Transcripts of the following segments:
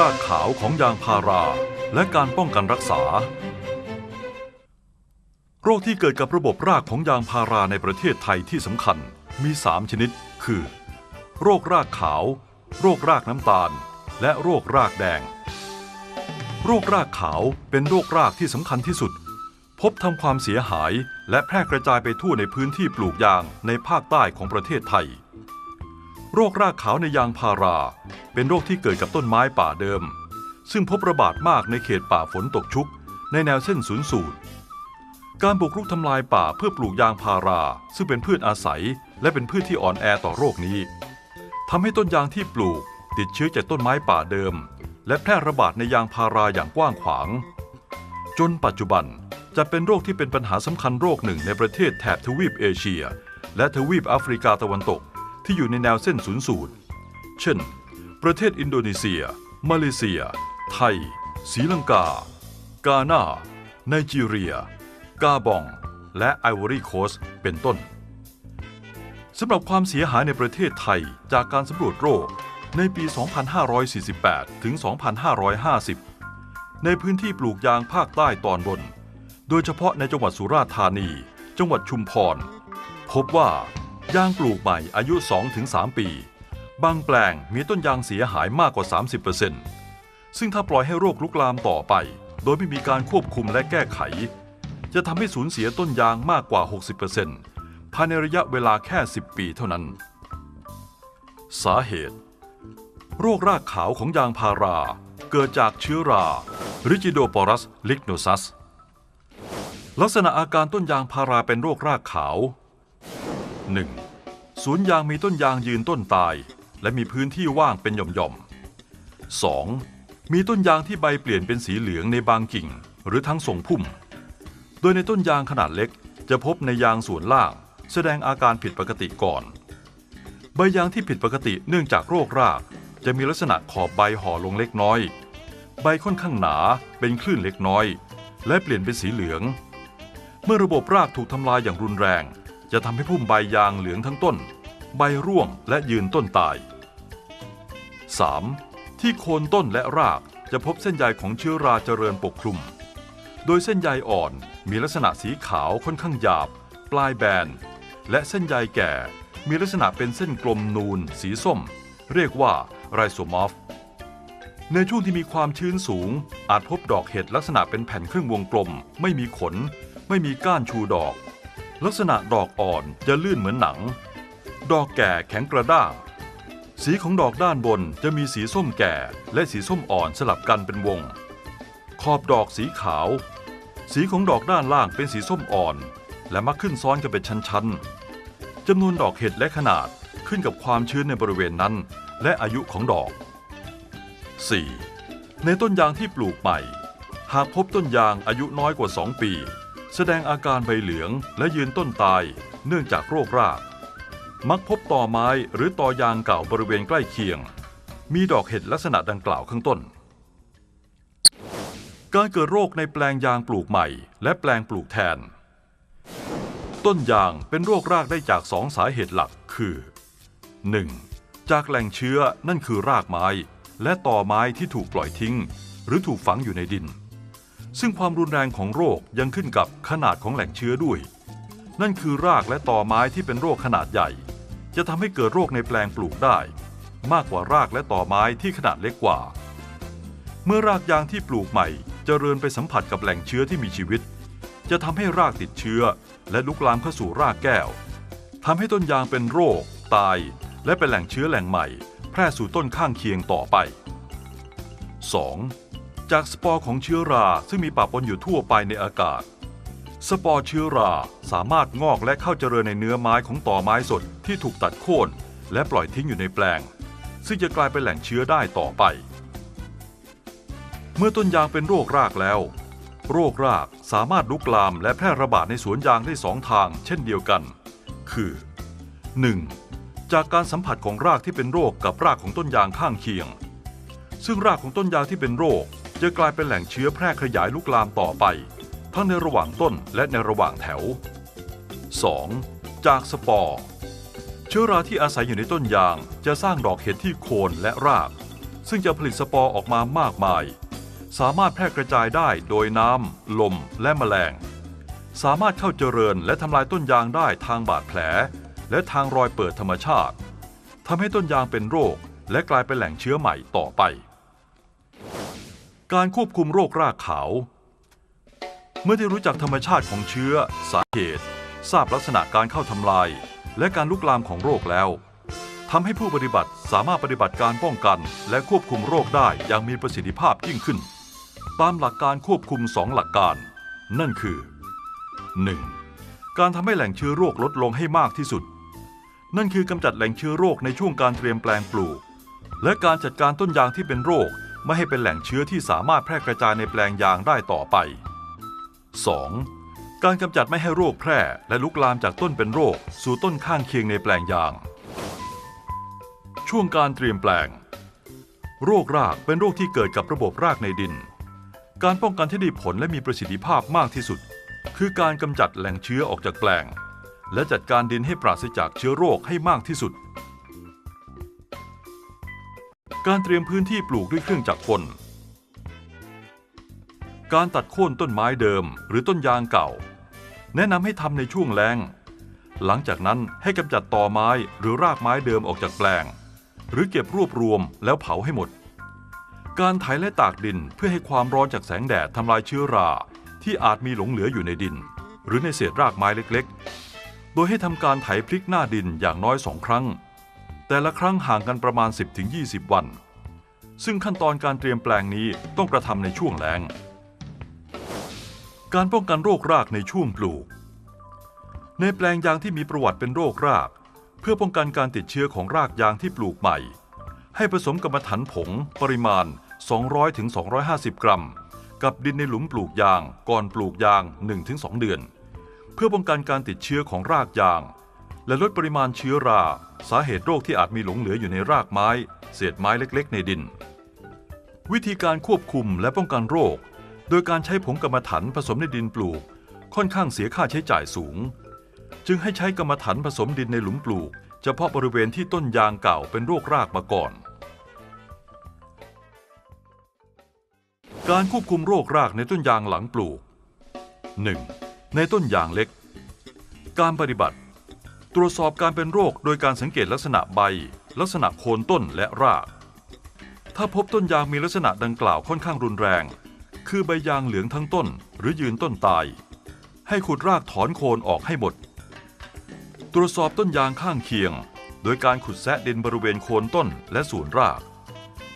รากขาวของยางพารา และการป้องกันรักษา โรคที่เกิดกับระบบรากของยางพาราในประเทศไทยที่สำคัญมี 3 ชนิด คือ โรครากขาว โรครากน้ำตาล และโรครากแดง โรครากขาวเป็นโรครากที่สำคัญที่สุด พบทำความเสียหายและแพร่กระจายไปทั่วในพื้นที่ปลูกยางในภาคใต้ของประเทศไทย โรครากขาวในยางพารา เป็นโรคที่เกิดกับต้นไม้ป่าเดิม ซึ่งพบระบาดมากในเขตป่าฝนตกชุก ในแนวเส้นศูนย์สูตร การบุกรุกทำลายป่าเพื่อปลูกยางพารา ซึ่งเป็นพืชอาศัย และเป็นพืชที่อ่อนแอต่อโรคนี้ทำให้ต้นยางที่ปลูก ติดเชื้อจากต้นไม้ป่าเดิม และแพร่ระบาดในยางพาราอย่างกว้างขวาง จนปัจจุบันจะเป็นโรคที่เป็นปัญหาสำคัญโรคหนึ่งในประเทศแถบทวีปเอเชีย และทวีปแอฟริกาตะวันตก ที่อยู่ในแนวเส้นศูนย์สูตร เช่น ประเทศอินโดนีเซีย มาเลเซีย ไทยศรีลังกา กาหน้าไนจีเรีย กาบอง และไอวอรี่โคสเป็นต้นสำหรับความเสียหายในประเทศไทยจากการสำรวจโรคในปี 2548 ถึง 2550 ในพื้นที่ปลูกยางภาคใต้ตอนบน โดยเฉพาะในจังหวัดสุราษฎร์ธานี จังหวัดชุมพร พบว่า ยางปลูกใหม่อายุ 2-3 ปี บางแปลงมีต้นยางเสียหายมากกว่า 30%ซึ่งถ้าปล่อยให้โรคลุกลามต่อไป โดยไม่มีการควบคุมและแก้ไข จะทำให้สูญเสียต้นยางมากกว่า 60%ภายในระยะเวลาแค่ 10 ปีเท่านั้น สาเหตุ โรครากขาวของยางพารา เกิดจากเชื้อรา Rigidoporus lignosus ลักษณะอาการต้นยางพาราเป็นโรครากขาว 1. สวนยางมีต้นยางยืนต้นตาย และมีพื้นที่ว่างเป็นหย่อมๆ 2. มีต้นยางที่ใบเปลี่ยนเป็นสีเหลืองในบางกิ่ง หรือทั้งทรงพุ่ม โดยในต้นยางขนาดเล็กจะพบในยางส่วนล่าง แสดงอาการผิดปกติก่อน ใบยางที่ผิดปกติเนื่องจากโรคราก จะมีลักษณะขอบใบห่อลงเล็กน้อย ใบค่อนข้างหนาเป็นคลื่นเล็กน้อย และเปลี่ยนเป็นสีเหลือง เมื่อระบบรากถูกทำลายอย่างรุนแรง จะทำให้พุ่มใบยางเหลืองทั้งต้น ใบร่วงและยืนต้นตาย 3. ที่โคนต้นและรากจะพบเส้นใยของเชื้อราเจริญปกคลุม โดยเส้นใยอ่อนมีลักษณะสีขาวค่อนข้างหยาบ ปลายแบน และเส้นใยแก่มีลักษณะเป็นเส้นกลมนูน สีส้ม เรียกว่าไรโซมอฟ ในช่วงที่มีความชื้นสูง อาจพบดอกเห็ดลักษณะเป็นแผ่นครึ่งวงกลม ไม่มีขน ไม่มีก้านชูดอก ลักษณะดอกอ่อนจะลื่นเหมือนหนัง ดอกแก่แข็งกระด้าง สีของดอกด้านบนจะมีสีส้มแก่และสีส้มอ่อนสลับกันเป็นวง ขอบดอกสีขาว สีของดอกด้านล่างเป็นสีส้มอ่อน และมักขึ้นซ้อนกันเป็นชั้นๆจำนวนดอกเห็ดและขนาดขึ้นกับความชื้นในบริเวณนั้น และอายุของดอก 4. ในต้นยางที่ปลูกใหม่ หากพบต้นยางอายุน้อยกว่า 2 ปี แสดงอาการใบเหลืองและยืนต้นตาย เนื่องจากโรคราก มักพบต่อไม้หรือต่อยางเก่าบริเวณใกล้เคียง มีดอกเห็ดลักษณะดังกล่าวข้างต้น การเกิดโรคในแปลงยางปลูกใหม่ และแปลงปลูกแทน ต้นยางเป็นโรครากได้จากสองสาเหตุหลักคือ 1. จากแหล่งเชื้อนั่นคือรากไม้ และต่อไม้ที่ถูกปล่อยทิ้ง หรือถูกฝังอยู่ในดิน ซึ่งความรุนแรงของโรคยังขึ้นกับขนาดของแหล่งเชื้อด้วย นั่นคือรากและต่อไม้ที่เป็นโรคขนาดใหญ่ จะทำให้เกิดโรคในแปลงปลูกได้ มากกว่ารากและต่อไม้ที่ขนาดเล็กกว่า เมื่อรากยางที่ปลูกใหม่จเจริญไปสัมผัสกับแหล่งเชื้อที่มีชีวิต จะทำให้รากติดเชื้อ และลุกลามเข้าสู่รากแก้วทำให้ต้นยางเป็นโรค ตาย และเป็นแหล่งเชื้อแหล่งใหม่ แพร่สู่ต้นข้างเคียงต่อไป 2. จากสปอร์ของเชื้อราซึ่งมีปะปนอยู่ทั่วไปในอากาศ สปอร์เชื้อราสามารถงอกและเข้าเจริญในเนื้อไม้ของต่อไม้สดที่ถูกตัดโค่นและปล่อยทิ้งอยู่ในแปลง ซึ่งจะกลายเป็นแหล่งเชื้อได้ต่อไป เมื่อต้นยางเป็นโรครากแล้ว โรครากสามารถลุกลามและแพร่ระบาดในสวนยางได้สองทาง เช่นเดียวกัน คือ 1. จากการสัมผัสของรากที่เป็นโรคกับรากของต้นยางข้างเคียง ซึ่งรากของต้นยางที่เป็นโรค จะกลายเป็นแหล่งเชื้อแพร่ขยายลุกลามต่อไป ทั้งในระหว่างต้นและในระหว่างแถว 2. จากสปอร์เชื้อราที่อาศัยอยู่ในต้นยางจะสร้างดอกเห็ดที่โคนและราก ซึ่งจะผลิตสปอร์ออกมามากมาย สามารถแพร่กระจายได้โดยน้ำ ลมและแมลง สามารถเข้าเจริญและทำลายต้นยางได้ทางบาดแผล และทางรอยเปิดธรรมชาติทำให้ต้นยางเป็นโรค และกลายเป็นแหล่งเชื้อใหม่ต่อไป การควบคุมโรครากขาว เมื่อได้รู้จักธรรมชาติของเชื้อ สาเหตุ ทราบลักษณะการเข้าทำลาย และการลุกลามของโรคแล้วทำให้ผู้ปฏิบัติสามารถปฏิบัติการป้องกัน และควบคุมโรคได้อย่างมีประสิทธิภาพยิ่งขึ้น ตามหลักการควบคุมสองหลักการ นั่นคือ 1. การทำให้แหล่งเชื้อโรคลดลงให้มากที่สุด นั่นคือกำจัดแหล่งเชื้อโรคในช่วงการเตรียมแปลงปลูก และการจัดการต้นยางที่เป็นโรค ไม่ให้เป็นแหล่งเชื้อที่สามารถแพร่กระจายในแปลงยางได้ต่อไป 2. การกำจัดไม่ให้โรคแพร่และลุกลามจากต้นเป็นโรค สู่ต้นข้างเคียงในแปลงยาง ช่วงการเตรียมแปลง โรครากเป็นโรคที่เกิดกับระบบรากในดิน การป้องกันที่ได้ผลและมีประสิทธิภาพมากที่สุด คือการกำจัดแหล่งเชื้อออกจากแปลง และจัดการดินให้ปราศจากเชื้อโรคให้มากที่สุด การเตรียมพื้นที่ปลูกด้วยเครื่องจักรกล การตัดโค่นต้นไม้เดิมหรือต้นยางเก่า แนะนำให้ทำในช่วงแล้ง หลังจากนั้นให้กำจัดตอไม้หรือรากไม้เดิมออกจากแปลง หรือเก็บรวบรวมแล้วเผาให้หมด การไถและตากดินเพื่อให้ความร้อนจากแสงแดดทำลายเชื้อรา ที่อาจมีหลงเหลืออยู่ในดิน หรือในเศษรากไม้เล็กๆ โดยให้ทำการไถพลิกหน้าดินอย่างน้อยสองครั้ง แต่ละครั้งห่างกันประมาณ 10-20 วัน ซึ่งขั้นตอนการเตรียมแปลงนี้ต้องกระทำในช่วงแล้ง การป้องกันโรครากในช่วงปลูก ในแปลงยางที่มีประวัติเป็นโรคราก เพื่อป้องกันการติดเชื้อของรากยางที่ปลูกใหม่ ให้ผสมกรรมฐานผง ปริมาณ 200-250 กรัม กับดินในหลุมปลูกยางก่อนปลูกยาง 1-2 เดือน เพื่อป้องกันการติดเชื้อของรากยาง และลดปริมาณเชื้อรา สาเหตุโรคที่อาจมีหลงเหลืออยู่ในรากไม้ เศษไม้เล็กๆ ในดิน วิธีการควบคุมและป้องกันโรค โดยการใช้ผงกรรมฐานผสมในดินปลูก ค่อนข้างเสียค่าใช้จ่ายสูง จึงให้ใช้กรรมฐานผสมดินในหลุมปลูก เฉพาะบริเวณที่ต้นยางเก่าเป็นโรครากมาก่อน การควบคุมโรครากในต้นยางหลังปลูก 1. ในต้นยางเล็ก การปฏิบัติ ตรวจสอบการเป็นโรคโดยการสังเกตลักษณะใบ ลักษณะโคนต้นและราก ถ้าพบต้นยางมีลักษณะดังกล่าวค่อนข้างรุนแรง คือใบยางเหลืองทั้งต้น หรือยืนต้นตาย ให้ขุดรากถอนโคนออกให้หมด ตรวจสอบต้นยางข้างเคียง โดยการขุดแซะดินบริเวณโคนต้นและส่วนราก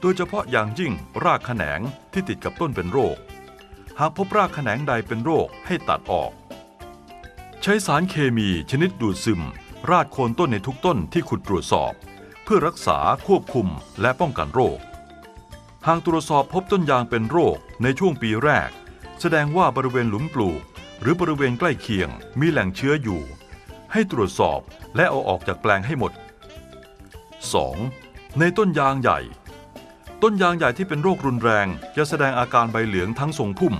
โดยเฉพาะอย่างยิ่งรากแขนงที่ติดกับต้นเป็นโรค หากพบรากแขนงใดเป็นโรคให้ตัดออกใช้สารเคมีชนิดดูดซึม ราดโคนต้นในทุกต้นที่ขุดตรวจสอบ เพื่อรักษาควบคุมและป้องกันโรค หากตรวจสอบพบต้นยางเป็นโรคในช่วงปีแรก แสดงว่าบริเวณหลุมปลูก หรือบริเวณใกล้เคียงมีแหล่งเชื้ออยู่ ให้ตรวจสอบและเอาออกจากแปลงให้หมด 2. ในต้นยางใหญ่ ต้นยางใหญ่ที่เป็นโรครุนแรงจะแสดงอาการใบเหลืองทั้งทรงพุ่ม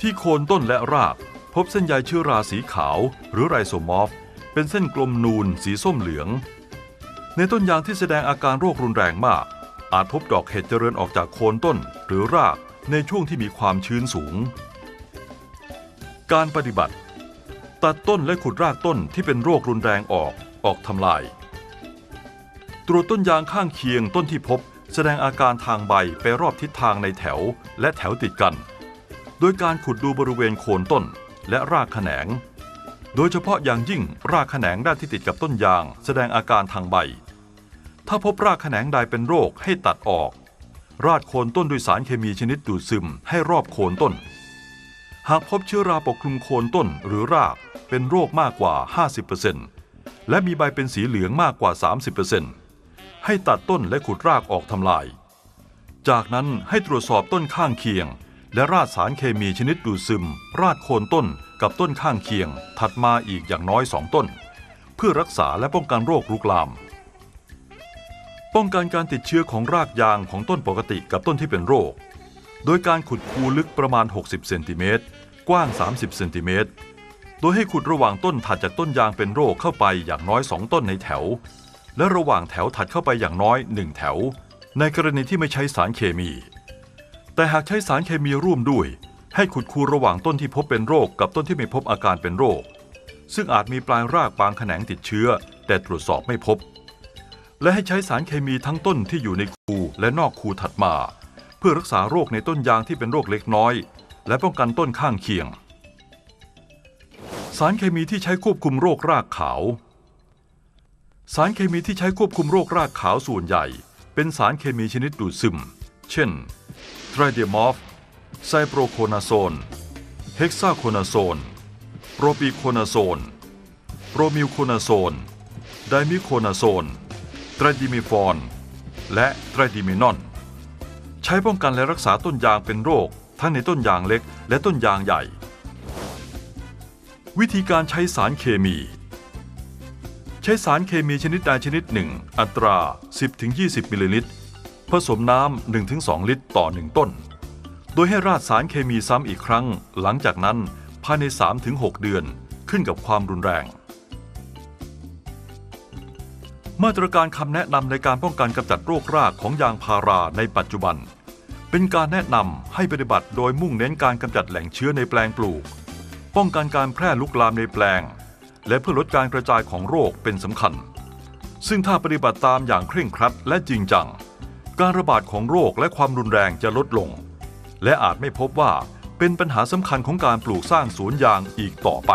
ที่โคนต้นและรากพบเส้นใยเชื้อราสีขาวหรือไรโซมอฟ เป็นเส้นกลมนูนสีส้มเหลือง ในต้นยางที่แสดงอาการโรครุนแรงมาก อาจพบดอกเห็ดเจริญออกจากโคนต้นหรือรากในช่วงที่มีความชื้นสูง การปฏิบัติ ตัดต้นและขุดรากต้นที่เป็นโรครุนแรงออกออกทำลาย ตรวจต้นยางข้างเคียงต้นที่พบแสดงอาการทางใบไปรอบทิศทางในแถวและแถวติดกัน โดยการขุดดูบริเวณโคนต้นและรากแขนง โดยเฉพาะอย่างยิ่งรากแขนงด้านที่ติดกับต้นยาง แสดงอาการทางใบ ถ้าพบรากแขนงใดเป็นโรคให้ตัดออก ราดโคนต้นด้วยสารเคมีชนิดดูดซึมให้รอบโคนต้น หากพบเชื้อราปกคลุมโคนต้นหรือรากเป็นโรคมากกว่า 50%และมีใบเป็นสีเหลืองมากกว่า 30%ให้ตัดต้นและขุดรากออกทำลาย จากนั้นให้ตรวจสอบต้นข้างเคียง และราดสารเคมีชนิดดูดซึม ราดโคนต้น กับต้นข้างเคียงถัดมาอีกอย่างน้อยสองต้น เพื่อรักษาและป้องกันโรคลุกลาม ป้องกันการติดเชื้อของรากยางของต้นปกติกับต้นที่เป็นโรค โดยการขุดคูลึกประมาณ 60 เซนติเมตรกว้าง 30 เซนติเมตร โดยให้ขุดระหว่างต้นถัดจากต้นยางเป็นโรคเข้าไปอย่างน้อย 2 ต้นในแถว และระหว่างแถวถัดเข้าไปอย่างน้อย 1 แถว ในกรณีที่ไม่ใช้สารเคมี แต่หากใช้สารเคมีร่วมด้วย ให้ขุดคูระหว่างต้นที่พบเป็นโรคกับต้นที่ไม่พบอาการเป็นโรค ซึ่งอาจมีปลายรากบางแขนงติดเชื้อ แต่ตรวจสอบไม่พบ และให้ใช้สารเคมีทั้งต้นที่อยู่ในคูและนอกคูถัดมา เพื่อรักษาโรคในต้นยางที่เป็นโรคเล็กน้อย และป้องกันต้นข้างเคียง สารเคมีที่ใช้ควบคุมโรครากขาว สารเคมีที่ใช้ควบคุมโรครากขาวส่วนใหญ่ เป็นสารเคมีชนิดดูดซึม เช่นไทรเดียมอฟ ไซโปรโคนาโซน เฮกซาโคนาโซน โปรปีโคนาโซน โปรมิลโคนาโซน ไดมิโคนาโซน ไตรดิมิฟอน และไตรดิมินอน ใช้ป้องกันและรักษาต้นยางเป็นโรค ทั้งในต้นยางเล็กและต้นยางใหญ่ วิธีการใช้สารเคมี ใช้สารเคมีชนิดใดชนิดหนึ่ง อัตรา 10-20 มิลลิลิตร ผสมน้ำ1-2 ลิตรต่อ 1 ต้น โดยให้ราดสารเคมีซ้ำอีกครั้ง หลังจากนั้นภายใน 3-6 เดือนขึ้นกับความรุนแรง มาตรการคำแนะนำในการป้องกันกำจัดโรครากของยางพาราในปัจจุบัน เป็นการแนะนำให้ปฏิบัติโดยมุ่งเน้นการกำจัดแหล่งเชื้อในแปลงปลูก ป้องกันการแพร่ลุกลามในแปลง และเพื่อลดการกระจายของโรคเป็นสำคัญ ซึ่งถ้าปฏิบัติตามอย่างเคร่งครัดและจริงจัง การระบาดของโรคและความรุนแรงจะลดลง และอาจไม่พบว่าเป็นปัญหาสำคัญของการปลูกสร้างสวนยางอีกต่อไป